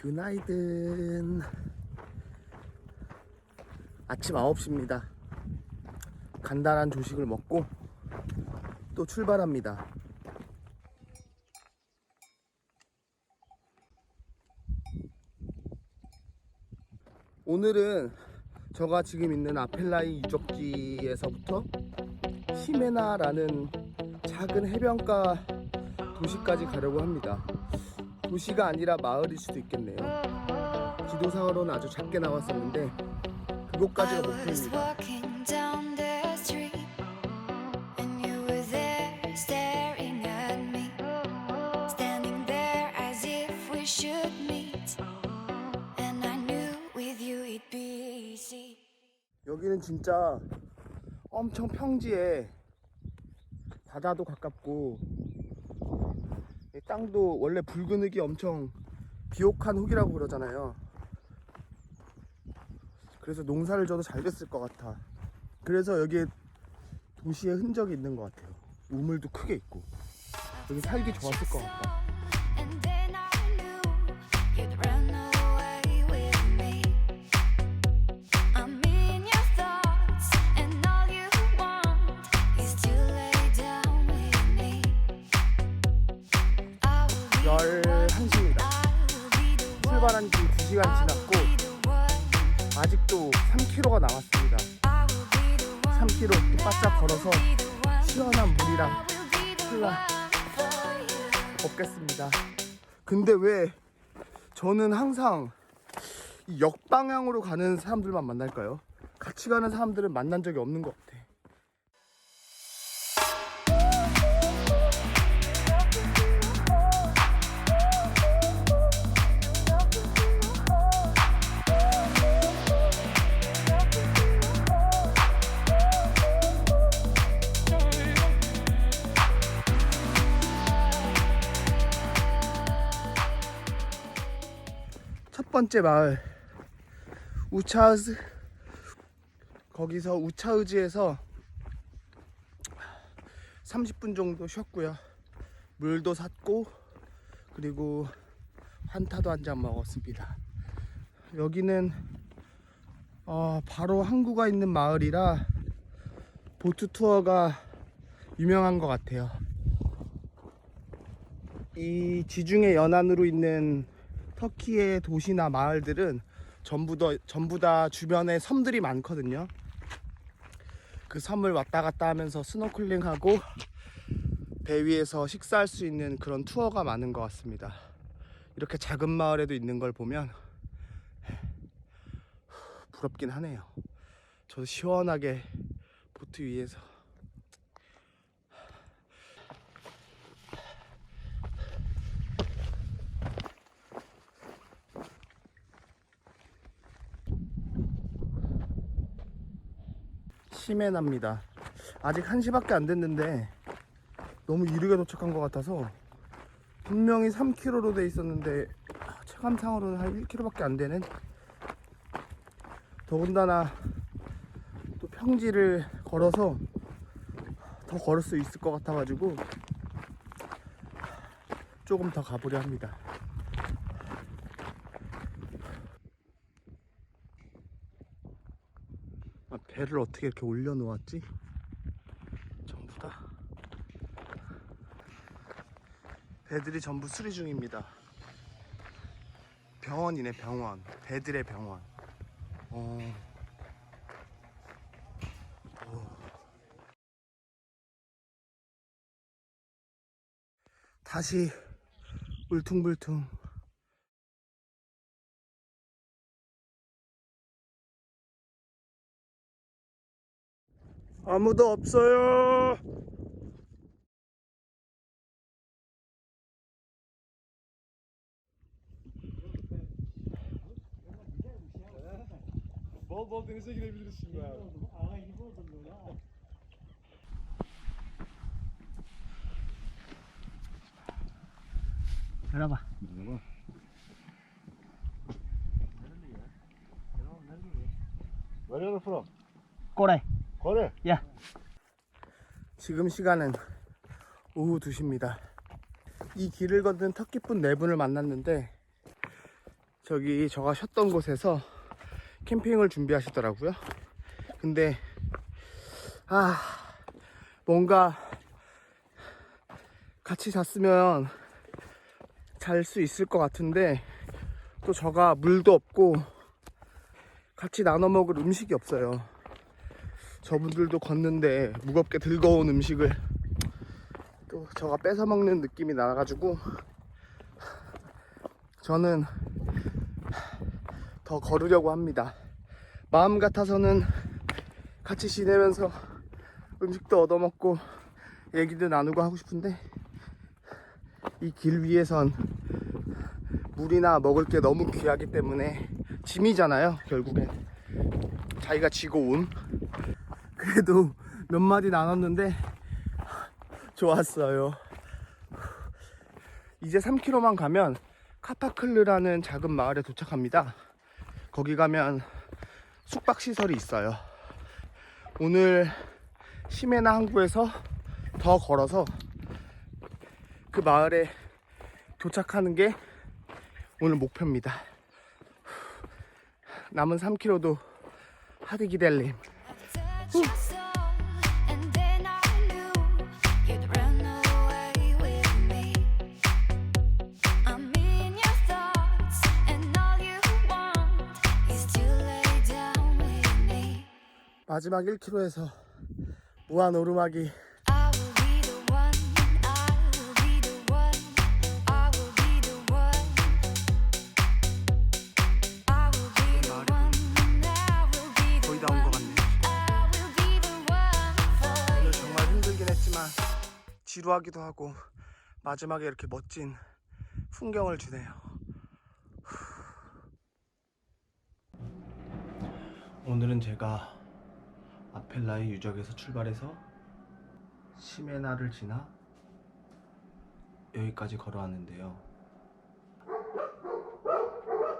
굿나이든 아침 9시입니다 간단한 조식을 먹고 또 출발합니다 오늘은 저가 지금 있는 아펠라이 유적지에서부터 시메나라는 작은 해변가 도시까지 가려고 합니다. 도시가 아니라 마을일 수도 있겠네요. 지도상으로는 아주 작게 나왔었는데 그곳까지가 목표입니다. 여기는 진짜 엄청 평지에 바다도 가깝고 이 땅도 원래 붉은 흙이 엄청 비옥한 흙이라고 그러잖아요. 그래서 농사를 져도 잘 됐을 것 같아. 그래서 여기에 도시의 흔적이 있는 것 같아요. 우물도 크게 있고 여기 살기 좋았을 것 같다. 11시입니다. I will be the one, 출발한 지 2시간 I will 지났고 아직도 3km가 남았습니다. I will be the one, 3km 또 바짝 걸어서 시원한 물이랑 콜라. 먹겠습니다. 근데 왜 저는 항상 이 역방향으로 가는 사람들만 만날까요? 같이 가는 사람들은 만난 적이 없는 것 같아. 첫 번째 마을 우차흐즈 거기서 우차흐즈에서 30분 정도 쉬었고요. 물도 샀고 그리고 환타도 한 잔 먹었습니다. 여기는 어, 바로 항구가 있는 마을이라 보트 투어가 유명한 것 같아요. 이 지중해 연안으로 있는 터키의 도시나 마을들은 전부 다 전부 다 주변에 섬들이 많거든요. 그 섬을 왔다 갔다 하면서 스노클링하고 배 위에서 식사할 수 있는 그런 투어가 많은 것 같습니다. 이렇게 작은 마을에도 있는 걸 보면 부럽긴 하네요. 저도 시원하게 보트 위에서 시메납니다. 아직 1시밖에 안 됐는데 너무 이르게 도착한 것 같아서 분명히 3km로 돼 있었는데 아, 체감상으로는 한 1km밖에 안 되는 더군다나 또 평지를 걸어서 더 걸을 수 있을 것 같아가지고 조금 더 가보려 합니다. 아, 배를 어떻게 이렇게 올려놓았지? 전부 다 배들이 전부 수리 중입니다. 병원이네 병원 배들의 병원. 어. 어. 다시 울퉁불퉁 아무도 없어요. Bol bol denize girebiliriz şimdi abi. 열어봐. Where are you from? Korea. 야. 지금 시간은 오후 2시입니다. 이 길을 걷는 터키분 네 분을 만났는데 저기 저가 쉬었던 곳에서 캠핑을 준비하시더라고요. 근데 아 뭔가 같이 잤으면 잘 수 있을 것 같은데 또 저가 물도 없고 같이 나눠 먹을 음식이 없어요. 저분들도 걷는데 무겁게 들고 온 음식을 또 저가 뺏어 먹는 느낌이 나가지고 저는 더 걸으려고 합니다. 마음 같아서는 같이 지내면서 음식도 얻어먹고 얘기도 나누고 하고 싶은데 이 길 위에선 물이나 먹을 게 너무 귀하기 때문에 짐이잖아요 결국엔 자기가 지고 온 그래도 몇 마디 나눴는데 좋았어요 이제 3km만 가면 카파클르라는 작은 마을에 도착합니다 거기 가면 숙박시설이 있어요 오늘 시메나 항구에서 더 걸어서 그 마을에 도착하는 게 오늘 목표입니다. 남은 3km도 하드 기델림. 마지막 1km에서 무한 오르막이 지루하기도 하고 마지막에 이렇게 멋진 풍경을 주네요. 오늘은 제가 아펠라의 유적에서 출발해서 시메나를 지나 여기까지 걸어왔는데요.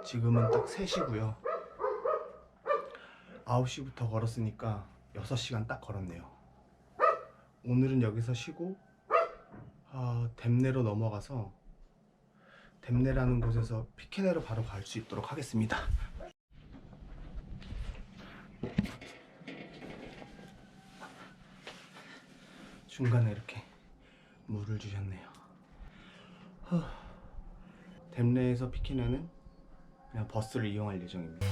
지금은 딱 3시고요. 9시부터 걸었으니까 6시간 딱 걸었네요. 오늘은 여기서 쉬고 아, 댐내로 넘어가서 댐내라는 곳에서 피케네로 바로 갈 수 있도록 하겠습니다. 중간에 이렇게 물을 주셨네요. 후. 댐내에서 피케네는 그냥 버스를 이용할 예정입니다.